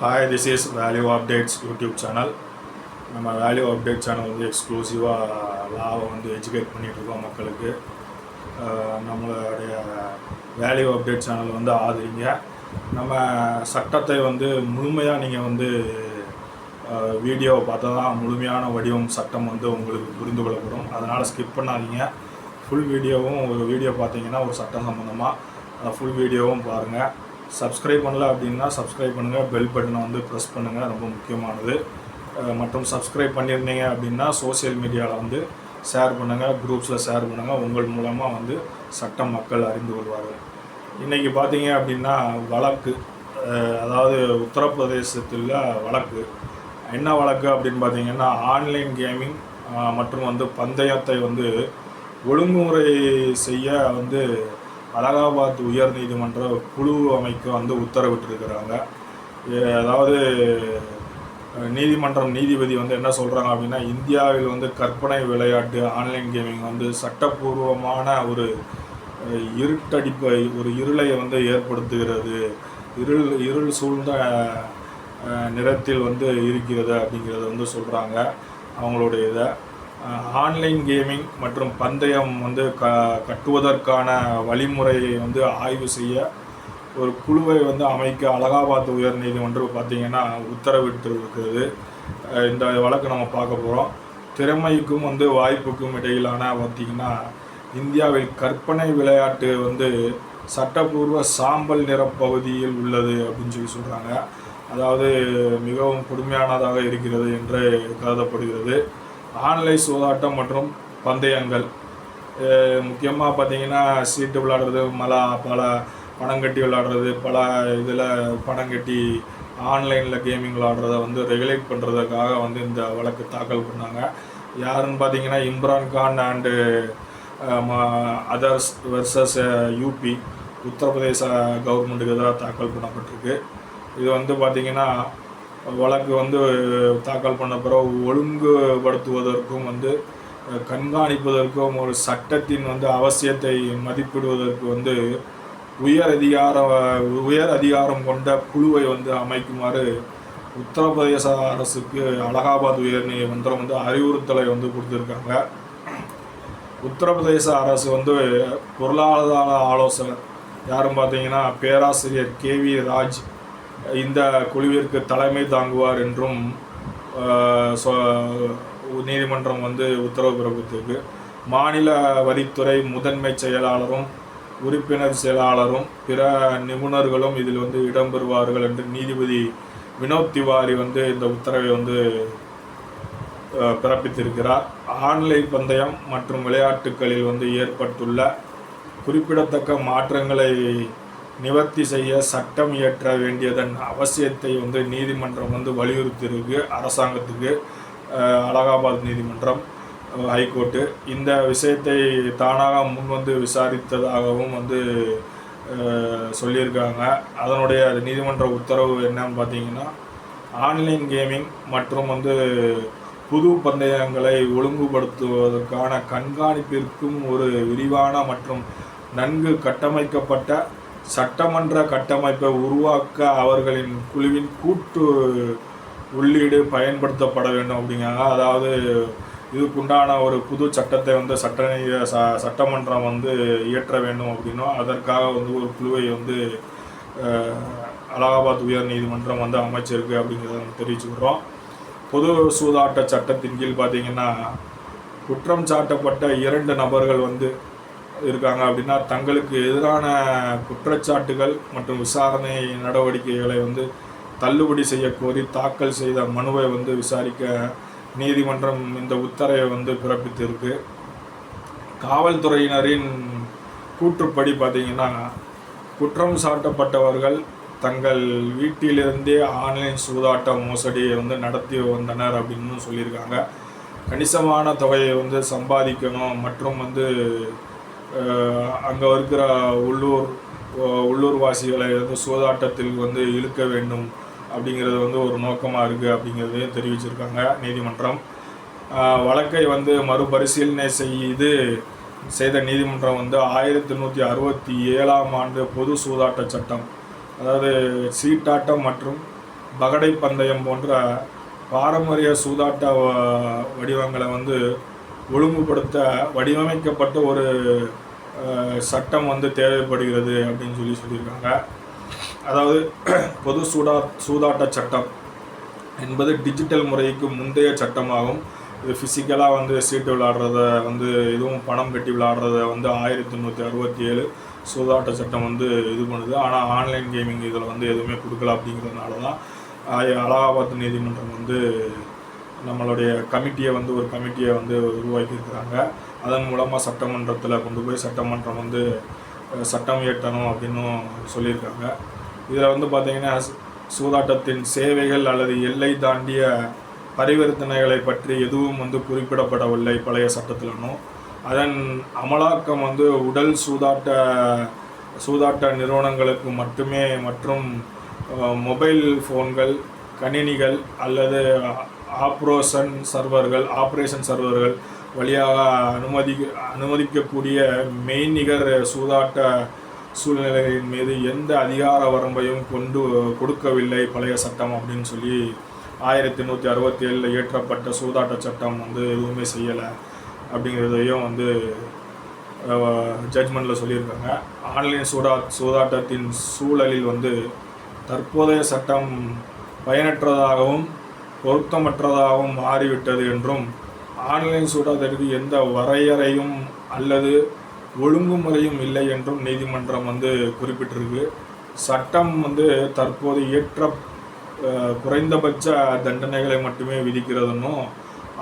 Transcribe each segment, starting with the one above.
Hi this is Value Updates YouTube channel நம்ம value update channel வந்து எக்ஸ்க்ளூசிவாக லாவை வந்து எஜுகேட் பண்ணிகிட்ருக்கோம் மக்களுக்கு. நம்மளுடைய வேல்யூ அப்டேட் சேனல் வந்து ஆதரிங்க. நம்ம சட்டத்தை வந்து முழுமையாக நீங்கள் வந்து வீடியோவை பார்த்தா தான் முழுமையான வடிவம் சட்டம் வந்து உங்களுக்கு புரிந்து கொள்ளப்படும். அதனால் ஸ்கிப் பண்ணாதீங்க. ஃபுல் வீடியோவும் ஒரு வீடியோ பார்த்தீங்கன்னா ஒரு சட்டம் சம்மந்தமாக ஃபுல் வீடியோவும் பாருங்கள் சப்ஸ்கிரைப் பண்ணல அப்படின்னா சப்ஸ்கிரைப் பண்ணுங்கள் பெல் பட்டனை வந்து ப்ரெஸ் பண்ணுங்கள் ரொம்ப முக்கியமானது. மற்றும் சப்ஸ்கிரைப் பண்ணியிருந்தீங்க அப்படின்னா சோஷியல் மீடியாவில் வந்து ஷேர் பண்ணுங்கள் குரூப்ஸில் ஷேர் பண்ணுங்கள் உங்கள் மூலமாக வந்து சட்டம் மக்கள் அறிந்து கொள்வார்கள். இன்றைக்கி பார்த்தீங்க அப்படின்னா வழக்கு. அதாவது உத்தரப்பிரதேசத்தில் வழக்கு. என்ன வழக்கு அப்படின்னு பார்த்தீங்கன்னா ஆன்லைன் கேமிங் மற்றும் வந்து பந்தயத்தை வந்து ஒழுங்குமுறை செய்ய வந்து அலகாபாத் உயர் நீதிமன்ற குழு அமைக்க வந்து உத்தரவிட்டிருக்கிறாங்க. அதாவது நீதிமன்றம் நீதிபதி வந்து என்ன சொல்கிறாங்க அப்படின்னா இந்தியாவில் வந்து கற்பனை விளையாட்டு ஆன்லைன் கேமிங் வந்து சட்டப்பூர்வமான ஒரு இருட்டடிப்பை ஒரு இருளை வந்து ஏற்படுத்துகிறது. இருள் இருள் சூழ்ந்த நிறத்தில் வந்து இருக்கிறது அப்படிங்கிறத வந்து சொல்கிறாங்க அவங்களுடைய இதை. ஆன்லைன் கேமிங் மற்றும் பந்தயம் வந்து க கட்டுவதற்கான வழிமுறையை வந்து ஆய்வு செய்ய ஒரு குழுவை வந்து அமைக்க அலகாபாத் உயர் நீதிமன்றம் பார்த்திங்கன்னா உத்தரவிட்டு இருக்கிறது இந்த வழக்கு நம்ம பார்க்க போகிறோம் திறமைக்கும் வந்து வாய்ப்புக்கும் இடையிலான பார்த்தீங்கன்னா இந்தியாவில் கற்பனை விளையாட்டு வந்து சட்டப்பூர்வ சாம்பல் நிற பகுதியில் உள்ளது அப்படின்னு சொல்லி சொல்கிறாங்க அதாவது மிகவும் கொடுமையானதாக இருக்கிறது என்று கருதப்படுகிறது. ஆன்லைன் சூதாட்டம் மற்றும் பந்தயங்கள். முக்கியமாக பார்த்தீங்கன்னா சீட்டு விளாடுறது மலா பல பணம் கட்டி விளாடுறது பல இதில் பணம் கட்டி ஆன்லைனில் கேமிங் விளையாடுறத வந்து ரெகுலேட் பண்ணுறதுக்காக வந்து இந்த வழக்கு தாக்கல் பண்ணாங்க. யாருன்னு பார்த்தீங்கன்னா Imran Khan and others versus UP Uttar Pradesh கவர்மெண்ட்டுக்கு எதிராக தாக்கல் பண்ணப்பட்டிருக்கு. இது வந்து பார்த்திங்கன்னா வழக்கு வந்து தாக்கல் பண்ண பிறகு ஒழுங்குபடுத்துவதற்கும் வந்து கண்காணிப்பதற்கும் ஒரு சட்டத்தின் வந்து அவசியத்தை மதிப்பிடுவதற்கு வந்து உயர் அதிகார உயர் அதிகாரம் கொண்ட குழுவை வந்து அமைக்குமாறு உத்தரப்பிரதேச அரசுக்கு அலகாபாத் உயர் நீதிமன்றம் வந்து அறிவுறுத்தலை வந்து கொடுத்துருக்காங்க. உத்தரப்பிரதேச அரசு வந்து பொருளாதார ஆலோசகர். யாரும் பார்த்தீங்கன்னா பேராசிரியர் கே வி ராஜ். இந்த குழுவிற்கு தலைமை தாங்குவார் என்றும் சொ- நீதிமன்றம் வந்து உத்தரவு பிறப்பித்திருக்கு. மாநில வரித்துறை முதன்மை செயலாளரும் உறுப்பினர் செயலாளரும் பிற நிபுணர்களும் இதில் வந்து இடம்பெறுவார்கள் என்று நீதிபதி வினோத் திவாரி வந்து இந்த உத்தரவை வந்து பிறப்பித்திருக்கிறார். ஆன்லைன் பந்தயம் மற்றும் விளையாட்டுகளில் வந்து ஏற்பட்டுள்ள குறிப்பிடத்தக்க மாற்றங்களை நிவர்த்தி செய்ய சட்டம் இயற்ற வேண்டியதன் அவசியத்தை வந்து நீதிமன்றம் வந்து வலியுறுத்தியிருக்கு. அரசாங்கத்துக்கு அலகாபாத் நீதிமன்றம் ஹைகோர்ட்டு. இந்த விஷயத்தை தானாக முன் வந்து விசாரித்ததாகவும் வந்து சொல்லியிருக்காங்க. அதனுடைய நீதிமன்ற உத்தரவு என்னன்னு பார்த்தீங்கன்னா ஆன்லைன் கேமிங் மற்றும் வந்து புது பந்தயங்களை ஒழுங்குபடுத்துவதற்கான கண்காணிப்பிற்கும் ஒரு விரிவான மற்றும் நன்கு கட்டமைக்கப்பட்ட சட்டமன்ற கட்டமைப்பை உருவாக்க அவர்களின் குழுவின் கூட்டு உள்ளீடு பயன்படுத்தப்பட வேண்டும் அப்படிங்கிறாங்க. அதாவது இதுக்குண்டான ஒரு புது சட்டத்தை வந்து சட்ட ச- சட்டமன்றம் வந்து இயற்ற வேண்டும் அப்படின்னும் அதற்காக வந்து ஒரு குழுவை வந்து அலகாபாத் உயர் நீதிமன்றம் வந்து அமைச்சிருக்கு அப்படிங்கிறத நம்ம தெரிவிச்சுக்கிறோம். பொது சூதாட்ட சட்டத்தின் கீழ் பார்த்திங்கன்னா குற்றம் சாட்டப்பட்ட இரண்டு நபர்கள் வந்து இருக்காங்க அப்படின்னா தங்களுக்கு எதிரான குற்றச்சாட்டுகள் மற்றும் விசாரணை நடவடிக்கைகளை வந்து தள்ளுபடி செய்ய கோரி தாக்கல் செய்த மனுவை வந்து விசாரிக்க நீதிமன்றம் இந்த உத்தரவை வந்து பிறப்பித்திருக்கு. காவல்துறையினரின் கூற்றுப்படி பார்த்தீங்கன்னா குற்றம் சாட்டப்பட்டவர்கள் தங்கள் வீட்டிலிருந்தே ஆன்லைன் சூதாட்ட மோசடியை வந்து நடத்தி வந்தனர் அப்படின்னு சொல்லியிருக்காங்க. கணிசமான தொகையை வந்து சம்பாதிக்கணும் மற்றும் வந்து அங்கே இருக்கிற உள்ளூர் உள்ளூர் உள்ளூர்வாசிகளை வந்து சூதாட்டத்தில் வந்து இழுக்க வேண்டும் அப்படிங்கிறது வந்து ஒரு நோக்கமாக இருக்குது அப்படிங்கிறதையும் தெரிவிச்சிருக்காங்க நீதிமன்றம். வழக்கை வந்து மறுபரிசீலனை செய்து செய்த நீதிமன்றம் வந்து ஆயிரத்தி நூற்றி அறுபத்தி ஏழாம் ஆண்டு பொது சூதாட்ட சட்டம் அதாவது சீட்டாட்டம் மற்றும் பகடை பந்தயம் போன்ற பாரம்பரிய சூதாட்ட வடிவங்களை வந்து ஒழுங்குபடுத்த வடிவமைக்கப்பட்ட ஒரு சட்டம் வந்து தேவைப்படுகிறது அப்படின்னு சொல்லி சொல்லியிருக்காங்க. அதாவது பொது சூடா சூதாட்ட சட்டம் என்பது டிஜிட்டல் முறைக்கு முந்தைய சட்டமாகும். இது ஃபிசிக்கலாக வந்து சீட்டு விளையாடுறத வந்து இதுவும் பணம் கட்டி விளையாடுறத வந்து ஆயிரத்தி எண்ணூற்றி அறுபத்தி ஏழு சூதாட்ட சட்டம் வந்து இது பண்ணுது. ஆனால் ஆன்லைன் கேமிங் இதில் வந்து எதுவுமே கொடுக்கல அப்படிங்கிறதுனால தான் அலகாபாத் நீதிமன்றம் வந்து நம்மளுடைய கமிட்டியை வந்து ஒரு கமிட்டியை வந்து உருவாக்கியிருக்கிறாங்க. அதன் மூலமாக சட்டமன்றத்தில் கொண்டு போய் சட்டமன்றம் வந்து சட்டம் இயற்றணும் அப்படின்னும் சொல்லியிருக்காங்க. இதில் வந்து பார்த்திங்கன்னா சூதாட்டத்தின் சேவைகள் அல்லது எல்லை தாண்டிய பரிவர்த்தனைகளை பற்றி எதுவும் வந்து குறிப்பிடப்படவில்லை பழைய சட்டத்திலனும் அதன் அமலாக்கம் வந்து உடல் சூதாட்ட சூதாட்ட நிறுவனங்களுக்கு மட்டுமே மற்றும் மொபைல் ஃபோன்கள் கணினிகள் அல்லது ஆப்ரோஷன் சர்வர்கள் ஆப்ரேஷன் சர்வர்கள் வழியாக அனுமதி அனுமதிக்கக்கூடிய மெய்நிகர் சூதாட்ட சூழ்நிலைகளின் மீது எந்த அதிகார வரம்பையும் கொண்டு கொடுக்கவில்லை பழைய சட்டம் அப்படின்னு சொல்லி ஆயிரத்தி நூற்றி அறுபத்தி ஏழில் இயற்றப்பட்ட சூதாட்ட சட்டம் வந்து எதுவுமே செய்யலை அப்படிங்கிறதையும் வந்து ஜட்மெண்ட்டில் சொல்லியிருக்காங்க. ஆன்லைன் சூடா சூதாட்டத்தின் சூழலில் வந்து தற்போதைய சட்டம் பயனற்றதாகவும் பொருத்தமற்றதாகவும் மாறிவிட்டது என்றும் ஆன்லைன் சூதாட்டத்திற்கு எந்த வரையறையும் அல்லது ஒழுங்குமுறையும் இல்லை என்றும் நீதிமன்றம் வந்து குறிப்பிட்டிருக்கு. சட்டம் வந்து தற்போது இயற்ற குறைந்தபட்ச தண்டனைகளை மட்டுமே விதிக்கிறதுன்னும்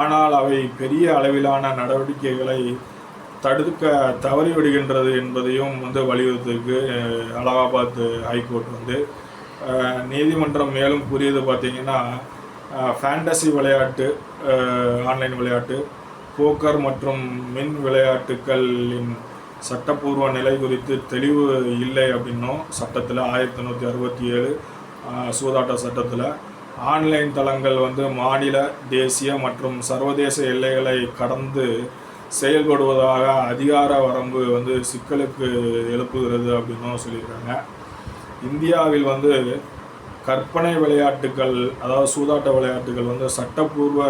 ஆனால் அவை பெரிய அளவிலான நடவடிக்கைகளை தடுக்க தவறிவிடுகின்றது என்பதையும் வந்து வலியுறுத்திருக்கு அலகாபாத் ஹைகோர்ட் வந்து. நீதிமன்றம் மேலும் கூறியது பார்த்திங்கன்னா ஃபேண்டசி விளையாட்டு ஆன்லைன் விளையாட்டு போக்கர் மற்றும் மின் விளையாட்டுகளின் சட்டப்பூர்வ நிலை குறித்து தெளிவு இல்லை அப்படின்னும் சட்டத்தில் ஆயிரத்தி தொண்ணூற்றி அறுபத்தி ஏழு சூதாட்ட சட்டத்தில். ஆன்லைன் தளங்கள் வந்து மாநில தேசிய மற்றும் சர்வதேச எல்லைகளை கடந்து செயல்படுவதாக அதிகார வரம்பு வந்து சிக்கலுக்கு எழுப்புகிறது அப்படின்னும் சொல்லியிருக்காங்க. இந்தியாவில் வந்து கற்பனை விளையாட்டுகள் அதாவது சூதாட்ட விளையாட்டுகள் வந்து சட்டப்பூர்வ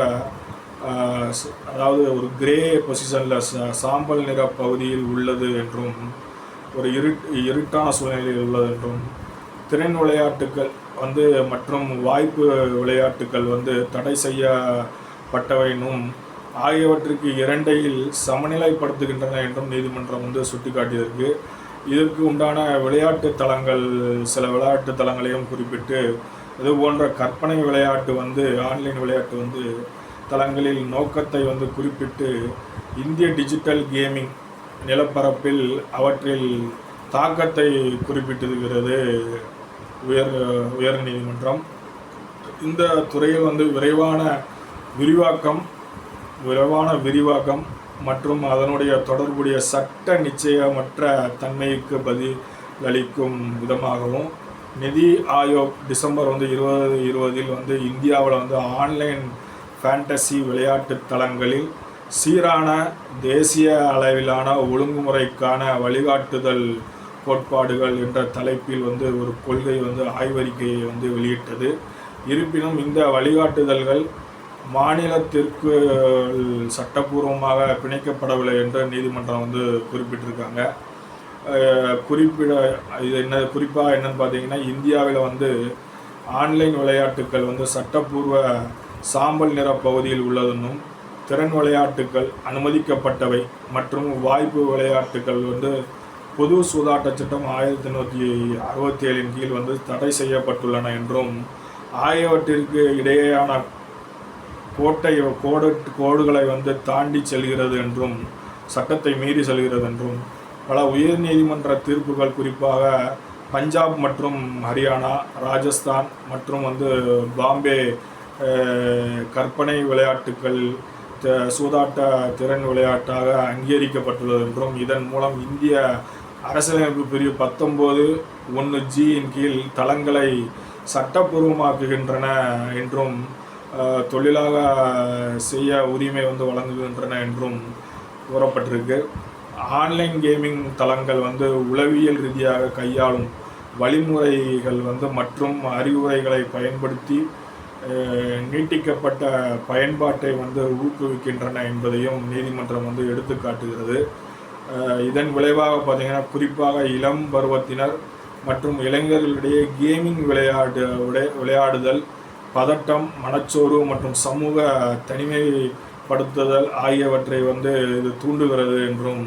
அதாவது ஒரு கிரே பொசிஷனில் சாம்பல் நிற பகுதியில் உள்ளது என்றும் ஒரு இருட் இருட்டான சூழ்நிலையில் உள்ளது என்றும் திறன் விளையாட்டுகள் வந்து மற்றும் வாய்ப்பு விளையாட்டுகள் வந்து தடை செய்யப்பட்டவைனும் ஆகியவற்றுக்கு இரண்டையில் சமநிலைப்படுத்துகின்றன என்றும் நீதிமன்றம் வந்து சுட்டிக்காட்டியிருக்கு. இதற்கு உண்டான விளையாட்டு தளங்கள் சில விளையாட்டு தளங்களையும் குறிப்பிட்டு இது போன்ற கற்பனை விளையாட்டு வந்து ஆன்லைன் விளையாட்டு வந்து தளங்களில் நோக்கத்தை வந்து குறிப்பிட்டு இந்திய டிஜிட்டல் கேமிங் நிலப்பரப்பில் அவற்றில் தாக்கத்தை குறிப்பிட்டிருக்கிறது உயர் உயர் நீதிமன்றம். இந்த துறையில் வந்து விரைவான விரிவாக்கம் விரைவான விரிவாக்கம் மற்றும் அதனுடைய தொடர்புடைய சட்ட நிச்சயமற்ற தன்மைக்கு பதிலளிக்கும் விதமாகவும் நிதி ஆயோக் டிசம்பர் வந்து இருபது இருபதில் வந்து இந்தியாவில் வந்து ஆன்லைன் ஃபேண்டசி விளையாட்டு தளங்களில் சீரான தேசிய அளவிலான ஒழுங்குமுறைக்கான வழிகாட்டுதல் கோட்பாடுகள் என்ற தலைப்பில் வந்து ஒரு கொள்கை வந்து ஆய்வறிக்கையை வந்து வெளியிட்டது. இருப்பினும் இந்த வழிகாட்டுதல்கள் மாநிலத்திற்கு சட்டப்பூர்வமாக பிணைக்கப்படவில்லை என்று நீதிமன்றம் வந்து குறிப்பிட்டிருக்காங்க. குறிப்பிட இது என்ன குறிப்பாக என்னன்னு பார்த்தீங்கன்னா இந்தியாவில் வந்து ஆன்லைன் விளையாட்டுக்கள் வந்து சட்டப்பூர்வ சாம்பல் நிற பகுதியில் உள்ளதுன்னும் திறன் விளையாட்டுக்கள் அனுமதிக்கப்பட்டவை மற்றும் வாய்ப்பு விளையாட்டுக்கள் வந்து பொது சூதாட்ட சட்டம் ஆயிரத்தி எண்ணூற்றி அறுபத்தி ஏழின் கீழ் வந்து தடை செய்யப்பட்டுள்ளன என்றும் ஆகியவற்றிற்கு இடையேயான கோட்டை கோடு கோடுகளை வந்து தாண்டி செல்கிறது என்றும் சட்டத்தை மீறி செல்கிறது என்றும் பல உயர்நீதிமன்ற தீர்ப்புகள் குறிப்பாக பஞ்சாப் மற்றும் ஹரியானா ராஜஸ்தான் மற்றும் வந்து பாம்பே கற்பனை விளையாட்டுகள் சூதாட்ட திறன் விளையாட்டாக அங்கீகரிக்கப்பட்டுள்ளது என்றும் இதன் மூலம் இந்திய அரசியலமைப்பு பிரிவு பத்தொம்போது ஒன்று ஜியின் கீழ் தளங்களை சட்டப்பூர்வமாக்குகின்றன என்றும் தொழிலாக செய்ய உரிமை வந்து வழங்குகின்றன என்றும் கூறப்பட்டிருக்கு. ஆன்லைன் கேமிங் தளங்கள் வந்து உளவியல் ரீதியாக கையாளும் வழிமுறைகள் வந்து மற்றும் அறிவுரைகளை பயன்படுத்தி நீட்டிக்கப்பட்ட பயன்பாட்டை வந்து ஊக்குவிக்கின்றன என்பதையும் நீதிமன்றம் வந்து எடுத்து காட்டுகிறது. இதன் விளைவாக பார்த்திங்கன்னா குறிப்பாக இளம் பருவத்தினர் மற்றும் இளைஞர்களிடையே கேமிங் விளையாடு விளையாடுதல் பதட்டம் மனச்சோர்வு மற்றும் சமூக தனிமைப்படுத்துதல் ஆகியவற்றை வந்து இது தூண்டுகிறது என்றும்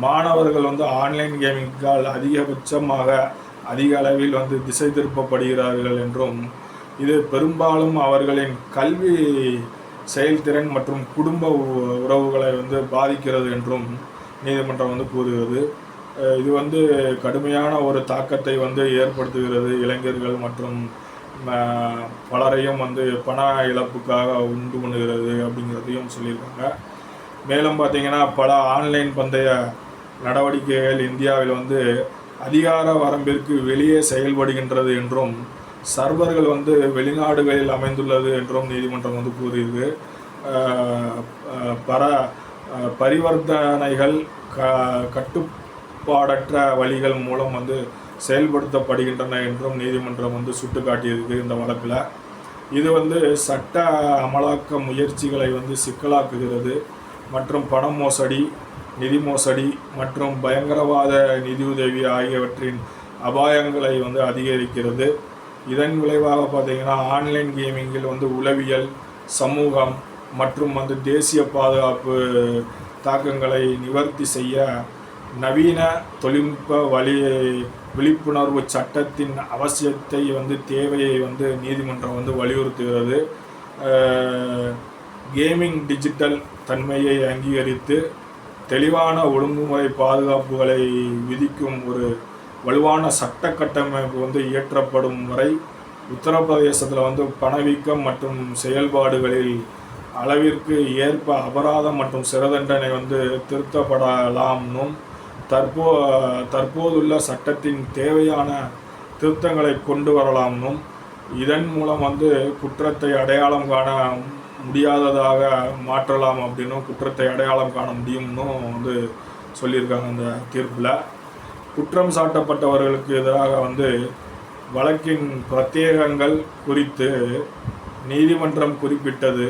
மாணவர்கள் வந்து ஆன்லைன் கேமிங்கால் அதிகபட்சமாக அதிக அளவில் வந்து திசை திருப்பப்படுகிறார்கள் என்றும் இது பெரும்பாலும் அவர்களின் கல்வி செயல்திறன் மற்றும் குடும்ப உறவுகளை வந்து பாதிக்கிறது என்றும் நீதிமன்றம் வந்து கூறுகிறது. இது வந்து கடுமையான ஒரு தாக்கத்தை வந்து ஏற்படுத்துகிறது இளைஞர்கள் மற்றும் பலரையும் வந்து பண இழப்புக்காக உண்டு பண்ணுகிறது அப்படிங்கிறதையும் சொல்லியிருக்காங்க. மேலும் பார்த்தீங்கன்னா பல ஆன்லைன் பந்தய நடவடிக்கைகள் இந்தியாவில் வந்து அதிகார வரம்பிற்கு வெளியே செயல்படுகின்றது என்றும் சர்வர்கள் வந்து வெளிநாடுகளில் அமைந்துள்ளது என்றும் நீதிமன்றம் வந்து கூறியது. பர பரிவர்த்தனைகள் க கட்டுப்பாடற்ற வழிகள் மூலம் வந்து செயல்படுத்தப்படுகின்றன என்றும் நீதிமன்றம் வந்து சுட்டிக்காட்டியிருக்கு இந்த வழக்கில். இது வந்து சட்ட அமலாக்க முயற்சிகளை வந்து சிக்கலாக்குகிறது. மற்றும் பண மோசடி நிதி மோசடி மற்றும் பயங்கரவாத நிதியுதவி ஆகியவற்றின் அபாயங்களை வந்து அதிகரிக்கிறது. இதன் விளைவாக பார்த்திங்கன்னா ஆன்லைன் கேமிங்கில் வந்து உளவியல் சமூகம் மற்றும் வந்து தேசிய பாதுகாப்பு தாக்கங்களை நிவர்த்தி செய்ய நவீன தொழில்நுட்ப வழி விழிப்புணர்வு சட்டத்தின் அவசியத்தை வந்து தேவையை வந்து நீதிமன்றம் வந்து வலியுறுத்துகிறது. கேமிங் டிஜிட்டல் தன்மையை அங்கீகரித்து தெளிவான ஒழுங்குமுறை பாதுகாப்புகளை விதிக்கும் ஒரு வலுவான சட்ட கட்டமைப்பு வந்து இயற்றப்படும் வரை உத்தரப்பிரதேசத்தில் வந்து பணவீக்கம் மற்றும் செயல்பாடுகளில் அளவிற்கு ஏற்ப அபராதம் மற்றும் சிறை தண்டனை வந்து திருத்தப்படலாம்னும் தற்போ தற்போதுள்ள சட்டத்தின் தேவையான திருத்தங்களை கொண்டு வரலாம்னும் இதன் மூலம் வந்து குற்றத்தை அடையாளம் காண முடியாததாக மாற்றலாம் அப்படின்னும் குற்றத்தை அடையாளம் காண முடியும்னும் வந்து சொல்லியிருக்காங்க அந்த தீர்ப்பில். குற்றம் சாட்டப்பட்டவர்களுக்கு எதிராக வந்து வழக்கின் பிரத்யேகங்கள் குறித்து நீதிமன்றம் குறிப்பிட்டது.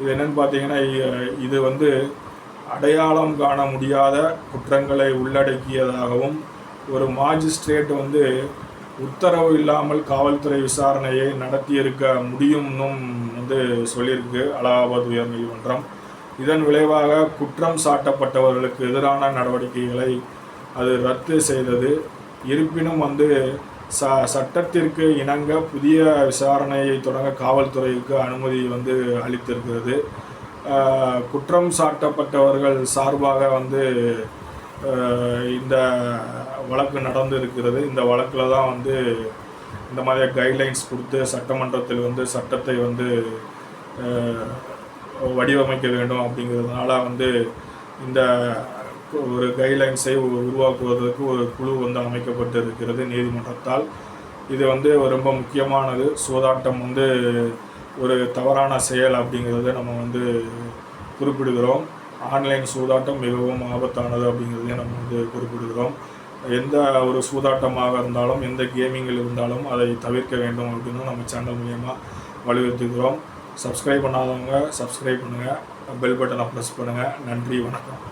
இது என்னென்னு பார்த்தீங்கன்னா இது வந்து அடையாளம் காண முடியாத குற்றங்களை உள்ளடக்கியதாகவும் ஒரு மாஜிஸ்ட்ரேட் வந்து உத்தரவு இல்லாமல் காவல்துறை விசாரணையை நடத்தியிருக்க முடியும்னும் வந்து சொல்லியிருக்கு அலகாபாத் உயர்நீதிமன்றம் இதன் விளைவாக குற்றம் சாட்டப்பட்டவர்களுக்கு எதிரான நடவடிக்கைகளை அது ரத்து செய்தது. இருப்பினும் வந்து ச சட்டத்திற்கு இணங்க புதிய விசாரணையை தொடங்க காவல்துறைக்கு அனுமதி வந்து அளித்திருக்கிறது. குற்றம் சாட்டப்பட்டவர்கள் சார்பாக வந்து இந்த வழக்கு நடந்து இருக்கிறது. இந்த வழக்கில் தான் வந்து இந்த மாதிரி கைட்லைன்ஸ் கொடுத்து சட்டமன்றத்தில் வந்து சட்டத்தை வந்து வடிவமைக்க வேண்டும் அப்படிங்கிறதுனால வந்து இந்த ஒரு கைட்லைன்ஸை உருவாக்குவதற்கு ஒரு குழு வந்து அமைக்கப்பட்டு இருக்கிறது நீதிமன்றத்தால். இது வந்து ரொம்ப முக்கியமானது. சூதாட்டம் வந்து ஒரு தவறான செயல் அப்படிங்கிறத நம்ம வந்து குறிப்பிடுகிறோம். ஆன்லைன் சூதாட்டம் மிகவும் ஆபத்தானது அப்படிங்கிறதையும் நம்ம வந்து குறிப்பிடுகிறோம். எந்த ஒரு சூதாட்டமாக இருந்தாலும் எந்த கேமிங்கில் இருந்தாலும் அதை தவிர்க்க வேண்டும் அப்படின்னு நம்ம சேனல் மூலியமாக வலியுறுத்துகிறோம். சப்ஸ்கிரைப் பண்ணாதவங்க சப்ஸ்கிரைப் பண்ணுங்கள் பெல் பட்டனை ப்ரெஸ் பண்ணுங்கள் நன்றி வணக்கம்.